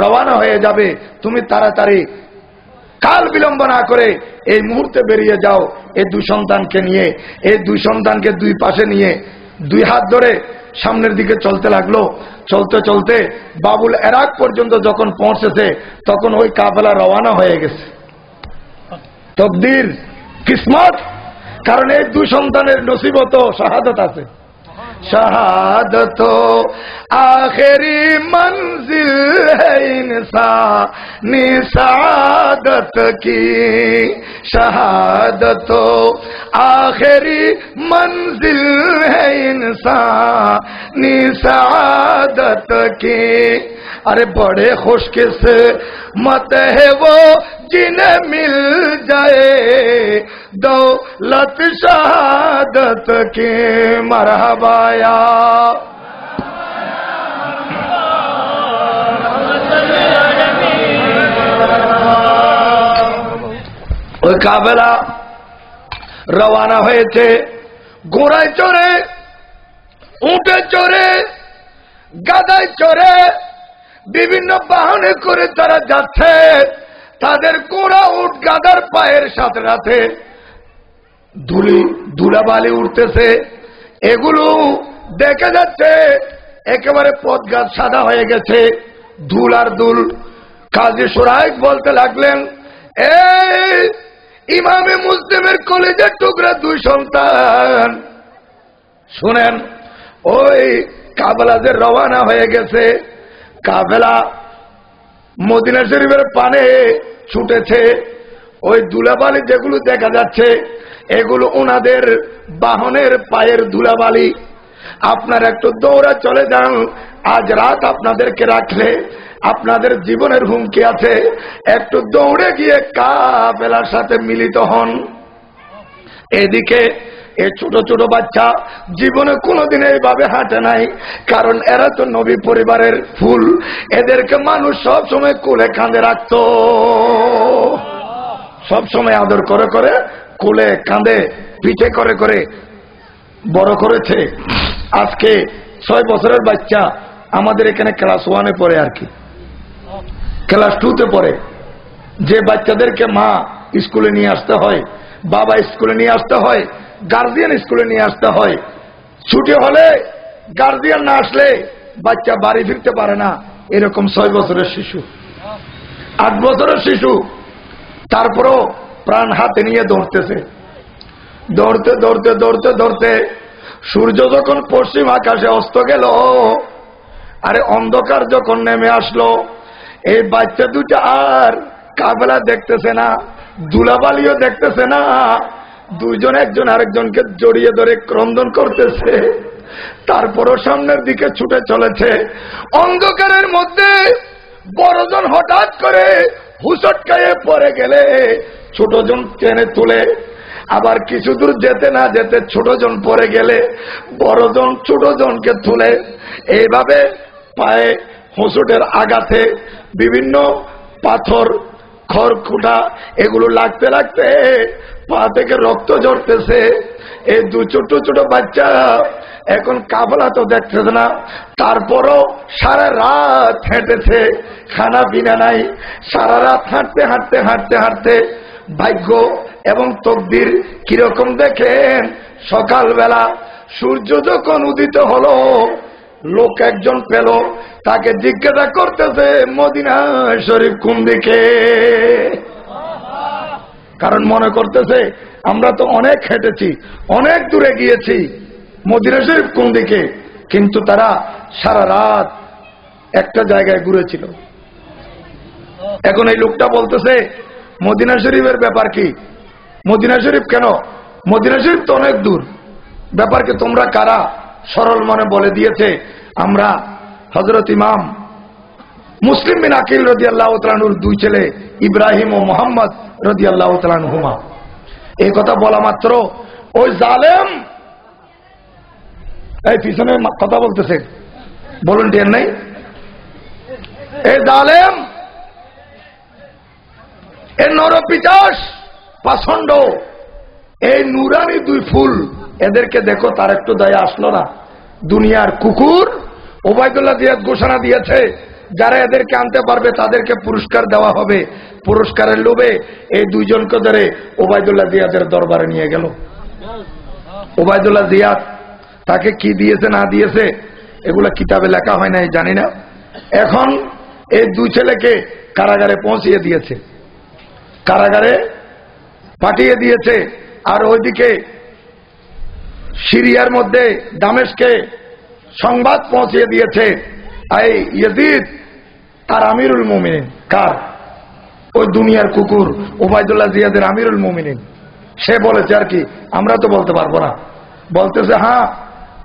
রওয়ানা হয়ে যাবে। তুমি তাড়াতাড়ি কাল বিলম্ব না করে এই মুহূর্তে বেরিয়ে যাও এই দুই সন্তানকে নিয়ে। এই দুই সন্তানকে দুই পাশে নিয়ে দুই হাত ধরে সামনের দিকে চলতে লাগল। চলতে চলতে বাবুল এরাক পর্যন্ত যখন পৌঁছেছে, তখন ওই কাফেলা রওয়ানা হয়ে গেছে। তকদির, কিসমত, কারণ এই দুই সন্তানের নসিবত শাহাদত আছে। شہادت ہو آخری منزل ہے انسانی سعادت کی۔ شہادت ہو آخری منزل ہے انسانی سعادت کی۔ ارے بڑے خوش قسمت ہے وہ जिन्हें मिल जाए दौलत शहादत की मरहबाया ওই কাবেলা রওয়ানা হয়েছে ঘোড়ায় চড়ে উঠে চড়ে গাদায় চড়ে বিভিন্ন বাহনে করে তারা যাচ্ছে তাদের গোড়া উঠ গাদার পায়ের সাথে সাথে ধুলি, ধুলাবালি উঠতেছে। এগুলো দেখা যাচ্ছে, একেবারে গাছ সাদা হয়ে গেছে। ধুল আর দুল কাজী সোরাইক বলতে লাগলেন, এই ইমামে মুসলিমের কলেজের টুকরা দুই সন্তান। শুনেন, ওই কাবেলা যে রওয়ানা হয়ে গেছে, কাবেলা মদিনা শরীফের পানে ছুটেছে। ওই দুলাবালি যেগুলো দেখা যাচ্ছে, এগুলো ওনাদের বাহনের পায়ের ধুলাবালি। আপনার একটু দৌড়া চলে যান। আজ রাত আপনাদেরকে রাখলে আপনাদের জীবনের হুমকি আছে। একটু দৌড়ে গিয়ে কাবেলার সাথে মিলিত হন। এদিকে এই ছোট ছোট বাচ্চা জীবনে কোনোদিন এইভাবে হাঁটে নাই। কারণ এরা তো নবী পরিবারের ফুল। এদেরকে মানুষ সব সময় কোলে কাঁধে রাখত। সব সময় আদর করে করে, কোলে কাঁধে পিঠে করে করে বড় করেছে। আজকে ছয় বছরের বাচ্চা আমাদের এখানে ক্লাস ওয়ানে পড়ে আর কি। ক্লাস টুতে পড়ে। যে বাচ্চাদেরকে মা স্কুলে নিয়ে আসতে হয়, বাবা স্কুলে নিয়ে আসতে হয় গার্জিয়ান স্কুলে নিয়ে আসতে হয়। ছুটি হলে গার্জিয়ান না আসলে বাচ্চা বাড়ি ফিরতে পারে না। এরকম ছয় বছরের শিশু। আট বছরের শিশু। তারপরও প্রাণ হাতে নিয়ে দৌড়তেছে। দৌড়তে দৌড়তে দৌড়তে দৌড়তে সূর্য যখন পশ্চিম আকাশে অস্ত গেল, আরে অন্ধকার যখন নেমে আসলো, এই বাচ্চা দুটা আর কাবেলা দেখতেছে না, দুলাবালিও দেখতেছে না। দুইজন, একজন আরেকজনকে জড়িয়ে ধরে ক্রন্দন করতেছে, তারপরও সামনের দিকে ছুটে চলেছে। অন্ধকারের মধ্যে বড়জন হঠাৎ করে হুসটকায়ে পড়ে গেলে, ছোটজন টেনে তুলে, আবার কিছু দূর যেতে না যেতে ছোটজন পড়ে গেলে, বড়জন ছোটজনকে তুলে, এইভাবে পায়ে হোঁসটের আঘাতে বিভিন্ন পাথর, খড়কুটা, এগুলো লাগতে লাগতে পা থেকে রক্ত ঝরতেছে। এই দু ছোট ছোট বাচ্চা এখন কাবলা তো দেখতেছে না। তারপরও সারা রাত হেঁটেছে, খানা পিনা নাই। সারা রাত হাঁটতে হাঁটতে হাঁটতে হাঁটতে ভাগ্য এবং তকদির কীরকম দেখেন? সকালবেলা সূর্য যখন উদিত হলো, লোক একজন পেল, তাকে জিজ্ঞাসা করতেছে, মদিনা শরীফ কোন দিকে? কারণ মনে করতেছে, আমরা তো অনেক হেঁটেছি, অনেক দূরে গিয়েছি, মদিনা শরীফ কোন দিকে? কিন্তু তারা সারা রাত একটা জায়গায় ঘুরেছিল। এখন এই লোকটা বলতেছে, মদিনা শরীফের ব্যাপার কি? মদিনা শরীফ কেন? মদিনা শরীফ তো অনেক দূর। ব্যাপারকে তোমরা কারা? সরল মনে বলে দিয়েছে, আমরা হজরত ইমাম মুসলিম বিন আকিল রদি আল্লাহ তালানুর দুই ছেলে, ইব্রাহিম ও মোহাম্মদ রদি আল্লাহ হুমা এই কথা বলা মাত্র, ওই জালেম, এই পিছনে কথা বলতেছে। বলুন টেন নাই? এই জালেম এর নরপিচাস পাছন্ড এই নুরানি দুই ফুল, এদেরকে দেখো, তার একটু দয়া আসলো না। দুনিয়ার কুকুর ওবায়দুল্লাহ দিয়াদ ঘোষণা দিয়েছে যারা এদেরকে আনতে পারবে, তাদেরকে পুরস্কার দেওয়া হবে। পুরস্কারের লোভে এই দুইজনকে ধরে ওবায়দুল্লাহ জিয়াদের দরবারে নিয়ে গেল। ওবায়দুল্লাহ জিয়াদ তাকে কি দিয়েছে, না দিয়েছে, এগুলা কিতাবে লেখা হয় নাই, জানি না। এখন এই দুই ছেলেকে কারাগারে পৌঁছিয়ে দিয়েছে। কারাগারে পাঠিয়ে দিয়েছে। আর ওইদিকে সিরিয়ার মধ্যে দামেশকে সংবাদ পৌঁছিয়ে দিয়েছে। এই ইয়েদিদ আর আমিরুল মোমিনিন, কার? ওই দুনিয়ার কুকুর ওবায়দুল্লাহ জিয়াদের আমিরুল মোমিনিন। সে বলেছে আর কি, আমরা তো বলতে পারব না। বলতেছে হ্যাঁ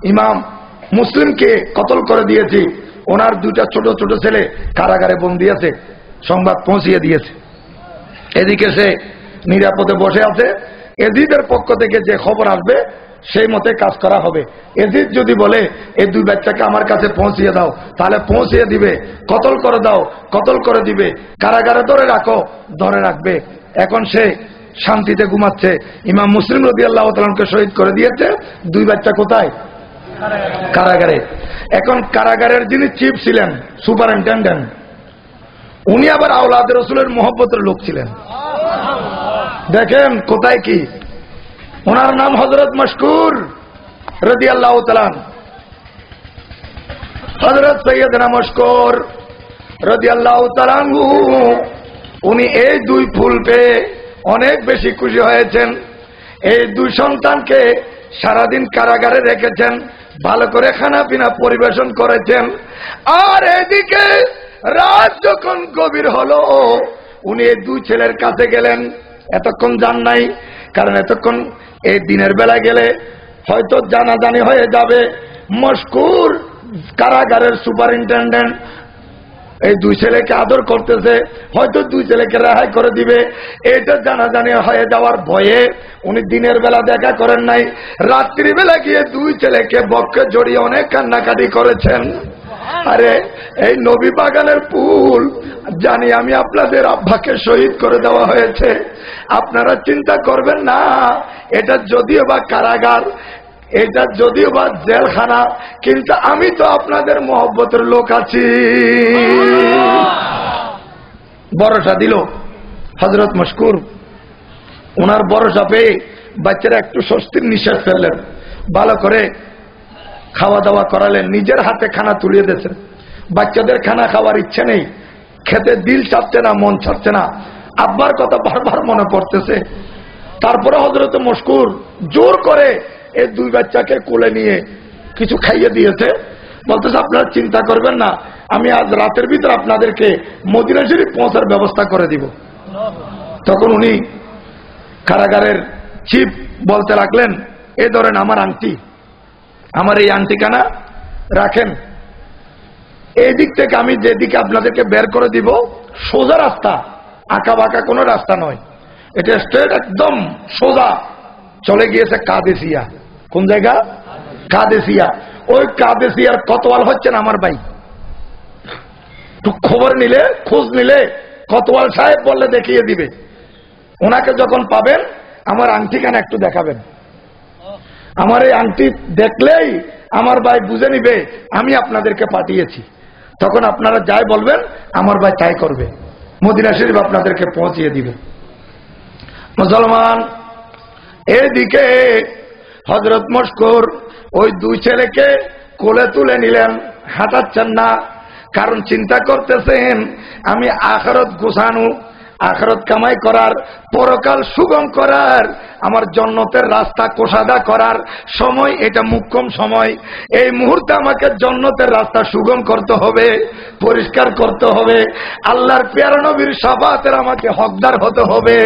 ইমাম মুসলিমকে কতল করে দিয়েছি। ওনার দুইটা ছোট ছোট ছেলে কারাগারে বন্দি আছে, সংবাদ পৌঁছিয়ে দিয়েছে। এদিকে সে নিরাপদে বসে আছে। এজিদের পক্ষ থেকে যে খবর আসবে সেই মতে কাজ করা হবে। এজিদ যদি বলে, এই দুই বাচ্চাকে আমার কাছে পৌঁছিয়ে দাও, তাহলে পৌঁছিয়ে দিবে, কতল করে দাও, কতল করে দিবে, কারাগারে ধরে রাখো, ধরে রাখবে। এখন সে শান্তিতে ঘুমাচ্ছে। ইমাম মুসলিম রদি আল্লাহ তালকে শহীদ করে দিয়েছে। দুই বাচ্চা কোথায়? কারাগারে। এখন কারাগারের যিনি চিফ ছিলেন, সুপারিনটেন্ডেন্ট, উনি আবার আওলাদ রসুলের মোহব্বতের লোক ছিলেন। দেখেন কোথায় কি? ওনার নাম হজরত মশকুর রদি আল্লাহ তালান হজরত সৈয়দনা মশকুর রদি আল্লাহ উনি এই দুই ফুল পেয়ে অনেক বেশি খুশি হয়েছেন। এই দুই সন্তানকে সারাদিন কারাগারে রেখেছেন, ভালো করে খানা পিনা পরিবেশন করেছেন। আর এদিকে রাত যখন গভীর হলো, উনি এই দুই ছেলের কাছে গেলেন। এতক্ষণ যান নাই, কারণ এতক্ষণ এই দিনের বেলা গেলে হয়তো জানাজানি হয়ে যাবে। মস্কুর কারাগারের সুপারিনটেন্ডেন্ট এই দুই ছেলেকে আদর করতেছে, হয়তো দুই ছেলেকে রেহাই করে দিবে। এটা জানাজানি হয়ে যাওয়ার ভয়ে উনি দিনের বেলা দেখা করেন নাই। রাত্রি বেলা গিয়ে দুই ছেলেকে বক্ষে জড়িয়ে অনেক কান্নাকাটি করেছেন। আরে, এই নবী বাগানের ফুল, জানি আমি আপনাদের আব্বাকে শহীদ করে দেওয়া হয়েছে। আপনারা চিন্তা করবেন না, এটা যদিও বা কারাগার, এটা যদিও বা জেলখানা, কিন্তু আমি তো আপনাদের মহব্বতের লোক আছি। ভরসা দিল হজরত মশকুর। ওনার ভরসা পেয়ে বাচ্চারা একটু স্বস্তির নিঃশ্বাস ফেললেন। ভালো করে খাওয়া দাওয়া করালেন, নিজের হাতে খানা তুলিয়ে দিয়েছেন। বাচ্চাদের খানা খাওয়ার ইচ্ছে নেই। খেতে দিল চাচ্ছে না, মন চাচ্ছে না। আব্বার কথা বারবার মনে পড়তেছে। তারপরে হজরত মস্কুর জোর করে এই দুই বাচ্চাকে কোলে নিয়ে কিছু খাইয়ে দিয়েছে। বলতেছে, আপনারা চিন্তা করবেন না, আমি আজ রাতের ভিতরে আপনাদেরকে মদিনা শরীফ পৌঁছার ব্যবস্থা করে দিব। তখন উনি কারাগারের চিফ বলতে লাগলেন, এ ধরেন আমার আংটি। আমার এই আংটিখানা রাখেন। এই দিক থেকে আমি যেদিকে আপনাদেরকে বের করে দিব, সোজা রাস্তা আঁকা বাঁকা কোনো রাস্তা নয়। এটা স্ট্রেট একদম সোজা। চলে গিয়েছে কাদেসিয়া। কোন জায়গা? কাদেসিয়া। ওই কাদেসিয়ার কতওয়াল হচ্ছেন আমার ভাই? খবর নিলে, খোঁজ নিলে কতওয়াল সাহেব বললে দেখিয়ে দিবে। ওনাকে যখন পাবেন, আমার আংটিখানা একটু দেখাবেন। আমার এই আংটি দেখলেই আমার ভাই বুঝে নিবে, আমি আপনাদেরকে পাঠিয়েছি। তখন আপনারা যাই বলবেন, আমার ভাই তাই করবে। মদিনা শরীফ আপনাদেরকে পৌঁছিয়ে দিবে। মুসলমান, এদিকে হজরত মস্কর ওই দুই ছেলেকে কোলে তুলে নিলেন, হাঁটাচ্ছেন না। কারণ চিন্তা করতেছেন, আমি আখরত গোছানো আখরত কামাই করার, পরকাল সুগম করার, আমার জন্নতের রাস্তা কোষাদা করার সময়, এটা মুখ্যম সময়। এই মুহূর্তে আমাকে জন্নতের রাস্তা সুগম করতে হবে, পরিষ্কার করতে হবে। আল্লাহর প্রেরণবীর সাবাতের আমাকে হকদার হতে হবে।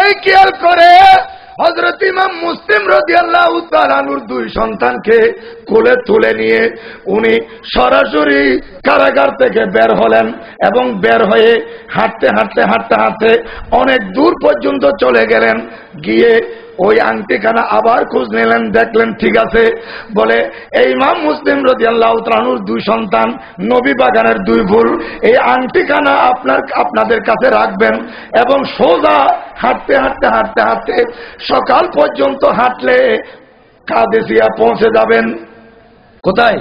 এই খেয়াল করে হজরত ইমাম মুসলিম রদি আল্লাহ তালানুর দুই সন্তানকে কোলে তুলে নিয়ে উনি সরাসরি কারাগার থেকে বের হলেন এবং বের হয়ে হাঁটতে হাঁটতে হাঁটতে হাঁটতে অনেক দূর পর্যন্ত চলে গেলেন। গিয়ে ওই আংটিখানা আবার খোঁজ নিলেন, দেখলেন, ঠিক আছে। বলে, এই ইমাম মুসলিম রদি আল্লাহ ত্রানুর দুই সন্তান, নবী বাগানের দুই ভুল, এই আংটিখানা আপনার, আপনাদের কাছে রাখবেন এবং সোজা হাঁটতে হাঁটতে হাঁটতে হাঁটতে সকাল পর্যন্ত হাঁটলে কাদেশিয়া পৌঁছে যাবেন। কোথায়?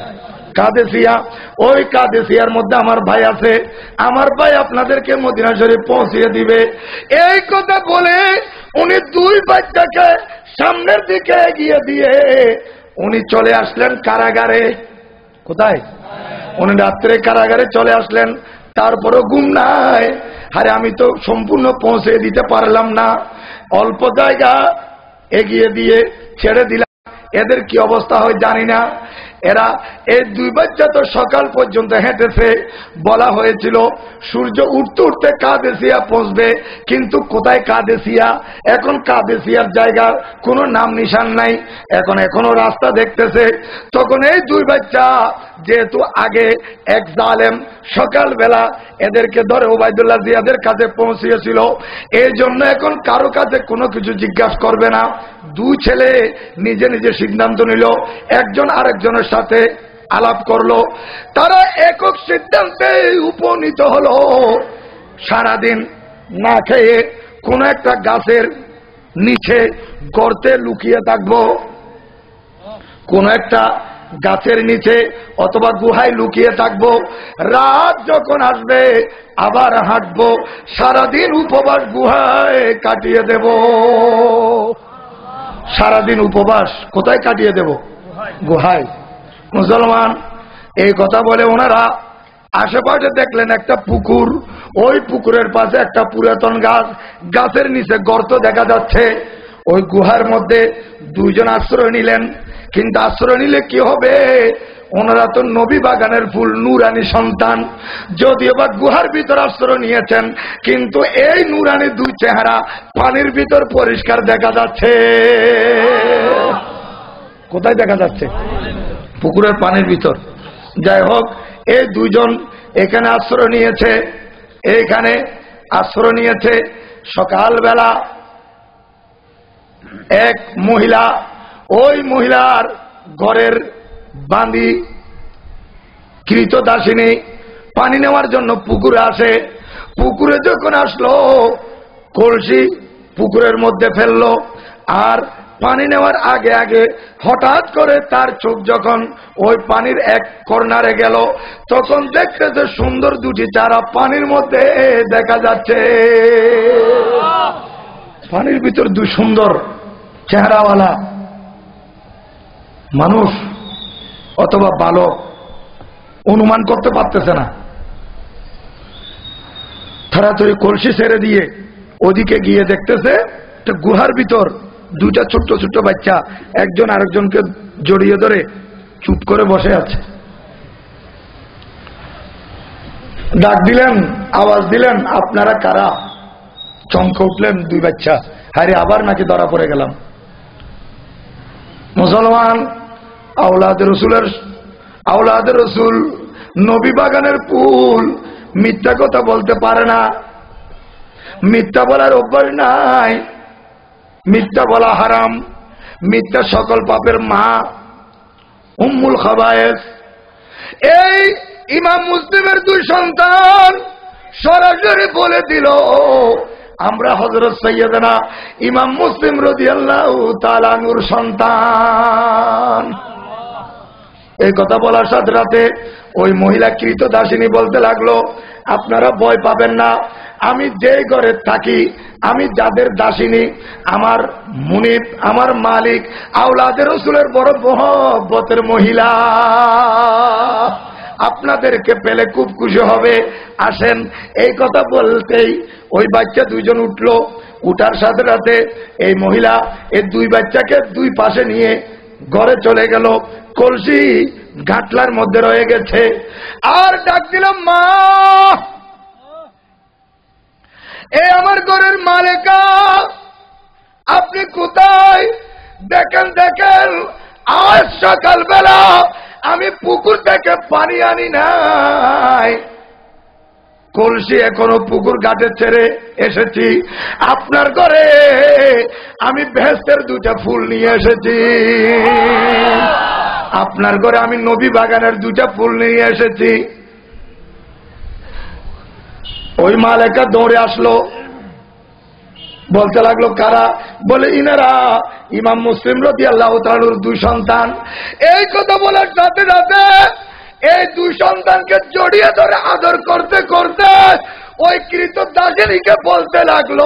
কাদেসিয়া। ওই কাদেসিয়ার মধ্যে আমার ভাই আছে। আমার ভাই আপনাদেরকে মদিনা শরীফ পৌঁছিয়ে দিবে। এই কথা বলে উনি দুই বাচ্চাকে সামনের দিকে এগিয়ে দিয়ে উনি চলে আসলেন কারাগারে। কোথায়? উনি রাত্রে কারাগারে চলে আসলেন, তারপরও গুম নাই। আরে আমি তো সম্পূর্ণ পৌঁছে দিতে পারলাম না। অল্প জায়গা এগিয়ে দিয়ে ছেড়ে দিলাম। এদের কি অবস্থা হয় জানি না। এরা এই দুই বাচ্চা তো সকাল পর্যন্ত হেঁটেছে। বলা হয়েছিল, সূর্য উঠতে উঠতে কাদেসিয়া পৌঁছবে, কিন্তু কোথায় কাদেসিয়া? এখন কাদেসিয়ার জায়গার কোনো নাম নিশান নাই। এখন এখনও রাস্তা দেখতেছে। তখন এই দুই বাচ্চা যেহেতু আগে এক জালেম সকালবেলা এদেরকে ধরে ওবায়দুল্লাহ জিয়াদের কাছে পৌঁছিয়েছিল, এই জন্য এখন কারও কাছে কোনো কিছু জিজ্ঞাসা করবে না। দুই ছেলে নিজে নিজে সিদ্ধান্ত নিল, একজন আরেকজনের সাথে আলাপ করল। তারা একক সিদ্ধান্তে উপনীত হলো। সারাদিন না খেয়ে কোন একটা গাছের নিচে গর্তে লুকিয়ে থাকব। কোন একটা গাছের নিচে অথবা গুহায় লুকিয়ে থাকব। রাত যখন আসবে, আবার হাঁটবো। সারাদিন উপবাস গুহায় কাটিয়ে দেব। সারাদিন উপবাস কোথায় কাটিয়ে দেব? গুহায়। মুসলমান, এই কথা বলে ওনারা আশেপাশে দেখলেন একটা পুকুর। ওই পুকুরের পাশে একটা পুরাতন গাছ। গাছের নিচে গর্ত দেখা যাচ্ছে। ওই গুহার মধ্যে দুইজন আশ্রয় নিলেন। কিন্তু আশ্রয় নিলে কি হবে? ওনারা তো নবী বাগানের ফুল, নুরানি সন্তান। যদিও বা গুহার ভিতর আশ্রয় নিয়েছেন, কিন্তু এই নুরানি দুই চেহারা পানির ভিতর পরিষ্কার দেখা যাচ্ছে। কোথায় দেখা যাচ্ছে? পুকুরের পানির ভিতর। যাই হোক, এই দুজন এখানে আশ্রয় নিয়েছে, এইখানে আশ্রয় নিয়েছে। সকালবেলা এক মহিলা ওই মহিলার ঘরের বাঁধি কৃত দাসিনী পানি নেওয়ার জন্য পুকুরে আসে। পুকুরে যখন আসলো, কলসি পুকুরের মধ্যে ফেলল আর পানি নেওয়ার আগে আগে হঠাৎ করে তার চোখ যখন ওই পানির এক কর্নারে গেল, তখন দেখতে যে সুন্দর দুটি চারা পানির মধ্যে দেখা যাচ্ছে। পানির ভিতর দুই সুন্দর চেহারাওয়ালা মানুষ অথবা বালক অনুমান করতে পারতেছে না। তাড়াতাড়ি কলসি ছেড়ে দিয়ে ওদিকে গিয়ে দেখতেছে গুহার ভিতর দুইটা ছোট্ট ছোট্ট বাচ্চা একজন আরেকজনকে জড়িয়ে ধরে চুপ করে বসে আছে। ডাক দিলেন, আওয়াজ দিলেন, আপনারা কারা? চমকে উঠলেন দুই বাচ্চা। হারে আবার নাকি ধরা পড়ে গেলাম। মুসলমান আউলাদ রসুলের আউলাদ রসুল নবী বাগানের ফুল মিথ্যা কথা বলতে পারে না। মিথ্যা বলার অভ্যাস নাই। মিথ্যা বলা হারাম। মিথ্যা সকল পাপের মা উম্মুল খাবায়েস। এই ইমাম মুসলিমের দুই সন্তান সরাসরি বলে দিল, আমরা হজরত সৈয়দনা ইমাম মুসলিম রদিয়াল্লাহ তালানুর সন্তান। এই কথা বলার সাথে সাথে ওই মহিলা কৃত দাসিনী বলতে লাগল, আপনারা ভয় পাবেন না। আমি যে ঘরে থাকি, আমি যাদের দাসিনী আমার মুনিব, আমার মালিক আউলাদের রসুলের বড় মহব্বতের মহিলা। আপনাদেরকে পেলে খুব খুশি হবে। আসেন, এই কথা বলতেই ওই বাচ্চা দুইজন উঠল। উঠার সাথে সাথে এই মহিলা, এই দুই বাচ্চাকে দুই পাশে নিয়ে ঘরে চলে গেল। কলসি ঘাটলার মধ্যে রয়ে গেছে। আর ডাক দিলাম মা! এ আমার ঘরের মালিকা, আপনি কোথায়? দেখেন দেখেন, আজ সকালবেলা আমি পুকুর থেকে পানি আনি নাই। কলসি এখনও পুকুর ঘাটে ছেড়ে এসেছি। আপনার ঘরে আমি ভেস্তের দুটা ফুল নিয়ে এসেছি। আপনার ঘরে আমি নবী বাগানের দুটা ফুল নিয়ে এসেছি। ওই মালেকা দৌড়ে আসলো। বলতে লাগল, কারা? বলে, ইনারা ইমাম মুসলিম রবি আল্লাহ তালুর দুই সন্তান। এই কথা বলার সাথে সাথে এই দুই সন্তানকে জড়িয়ে ধরে আদর করতে করতে ওই কৃত দাসেরিকে বলতে লাগল,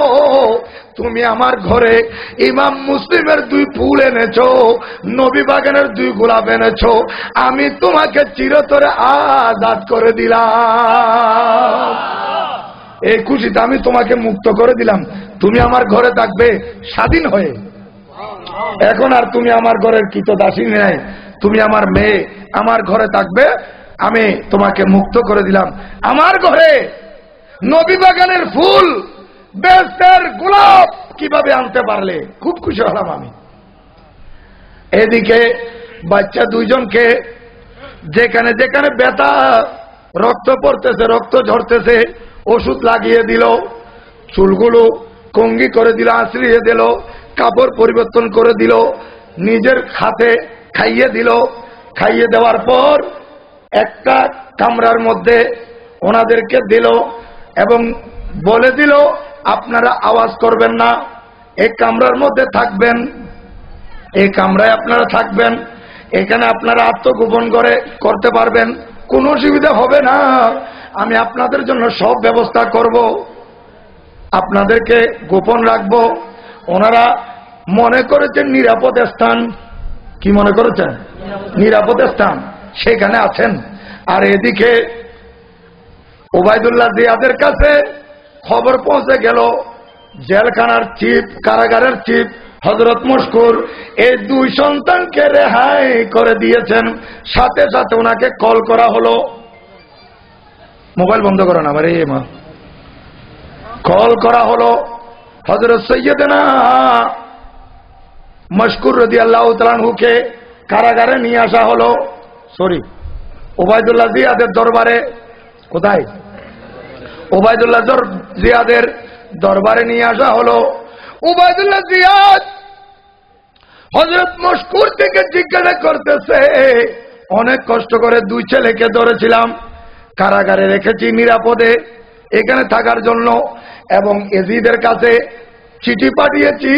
তুমি আমার ঘরে ইমাম মুসলিমের দুই ফুল এনেছো, নবী বাগানের দুই গোলাপ এনেছো, আমি তোমাকে চিরতরে আজাদ করে দিলাম। এই খুশিতে আমি তোমাকে মুক্ত করে দিলাম। তুমি আমার ঘরে থাকবে স্বাধীন হয়ে। এখন আর তুমি আমার ঘরের কৃত দাসী নেই। তুমি আমার মেয়ে, আমার ঘরে থাকবে, আমি তোমাকে মুক্ত করে দিলাম। আমার ঘরে নবী বাগানের ফুল বেস্তের গোলাপ কীভাবে আনতে পারলে? খুব খুশি হলাম আমি। এদিকে বাচ্চা দুইজনকে যেখানে যেখানে ব্যথা, রক্ত পড়তেছে, রক্ত ঝরতেছে, ওষুধ লাগিয়ে দিল, চুলগুলো কঙ্গি করে দিল আশ্রিয়ে দিল, কাপড় পরিবর্তন করে দিল, নিজের হাতে খাইয়ে দিল। খাইয়ে দেওয়ার পর একটা কামরার মধ্যে ওনাদেরকে দিল এবং বলে দিল, আপনারা আওয়াজ করবেন না, এই কামরার মধ্যে থাকবেন, এই কামরায় আপনারা থাকবেন, এখানে আপনারা আত্মগোপন করে করতে পারবেন, কোনো অসুবিধা হবে না, আমি আপনাদের জন্য সব ব্যবস্থা করব, আপনাদেরকে গোপন রাখব। ওনারা মনে করেছেন নিরাপদ স্থান কি মনে করেছেন? নিরাপদ স্থান। সেখানে আছেন। আর এদিকে ওবায়দুল্লাহ জিয়াদের কাছে খবর পৌঁছে গেল, জেলখানার চিফ, কারাগারের চিফ হজরত মস্কুর এই দুই সন্তানকে রেহাই করে দিয়েছেন। সাথে সাথে ওনাকে কল করা হলো। মোবাইল বন্ধ করো না আমার, এই মা। কল করা হলো হজরত সৈয়দনা মস্কুর রদি আল্লাহ তালানহুকে কারাগারে নিয়ে আসা হলো। সরি ওবায়দুল্লাহ জিয়াদের দরবারে। কোথায়? ওবায়দুল্লাহ জিয়াদের দরবারে নিয়ে আসা হলো। ওবায়দুল্লাহ জিয়াদ হজরত মস্কুর থেকে জিজ্ঞাসা করতেছে অনেক কষ্ট করে দুই ছেলেকে ধরেছিলাম কারাগারে রেখেছি নিরাপদে এখানে থাকার জন্য এবং এজিদের কাছে চিঠি পাঠিয়েছি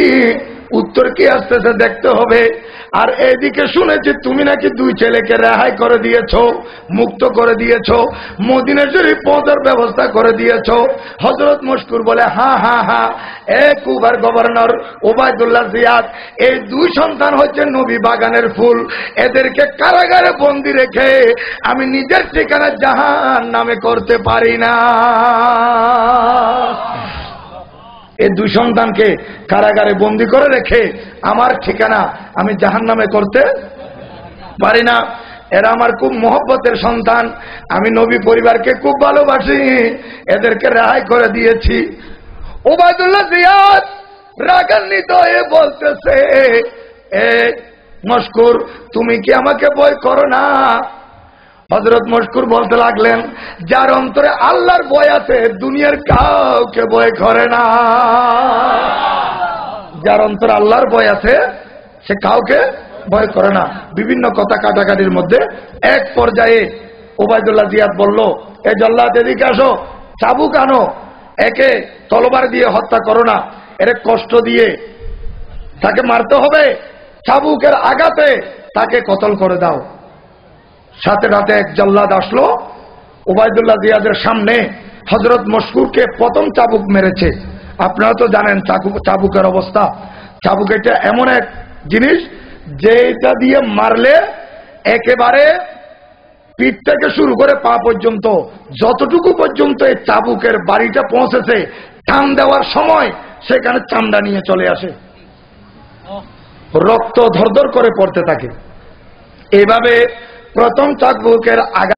উত্তর কি আসতেছে দেখতে হবে। আর এদিকে শুনেছি তুমি নাকি দুই ছেলেকে রেহাই করে দিয়েছ, মুক্ত করে দিয়েছ, মদিনা শরীফ পৌঁছার ব্যবস্থা করে দিয়েছ। হজরত মুশকুর বলে, হা হা হা, এ কুবার গভর্নর ওবায়দুল্লাহ জিয়াদ, এই দুই সন্তান হচ্ছে নবী বাগানের ফুল। এদেরকে কারাগারে বন্দি রেখে আমি নিজের ঠিকানা জাহান নামে করতে পারি না। এই দুই সন্তানকে কারাগারে বন্দি করে রেখে আমার ঠিকানা আমি জাহান নামে করতে পারি না। এরা আমার খুব মহব্বতের সন্তান। আমি নবী পরিবারকে খুব ভালোবাসি। এদেরকে রেহাই করে দিয়েছি। ওবায়দুল্লাহ জিয়াদ রাগান্বিত হয়ে বলতেছে, এ মস্কুর তুমি কি আমাকে বই করো না? হজরত মস্কুর বলতে লাগলেন, যার অন্তরে আল্লাহর বয় আছে, দুনিয়ার কাউকে বয় করে না। যার অন্তরে আল্লাহর বয় আছে, সে কাউকে ভয় করে না। বিভিন্ন কথা কাটাকাটির মধ্যে এক পর্যায়ে ওবায়দুল্লাহ জিয়াদ বলল, এ জল্লাদ এদিকে আসো, চাবুক আনো, একে তলবার দিয়ে হত্যা করো না। এর কষ্ট দিয়ে তাকে মারতে হবে, চাবুকের আঘাতে তাকে কতল করে দাও। সাথে রাতে এক জল্লাদ আসলো, ওবায়দুল্লাহ জিয়াদের সামনে হজরত মশকুরকে প্রথম চাবুক মেরেছে। আপনারা তো জানেন চাবুক- চাবুকের অবস্থা। চাবুক এটা এমন এক জিনিস যেটা দিয়ে মারলে একেবারে পিঠ থেকে শুরু করে পা পর্যন্ত, যতটুকু পর্যন্ত এই চাবুকের বাড়িটা পৌঁছেছে, টান দেওয়ার সময় সেখানে চামড়া নিয়ে চলে আসে। রক্ত ধরধর করে পড়তে থাকে। এভাবে প্রথম চাকবুকের আগা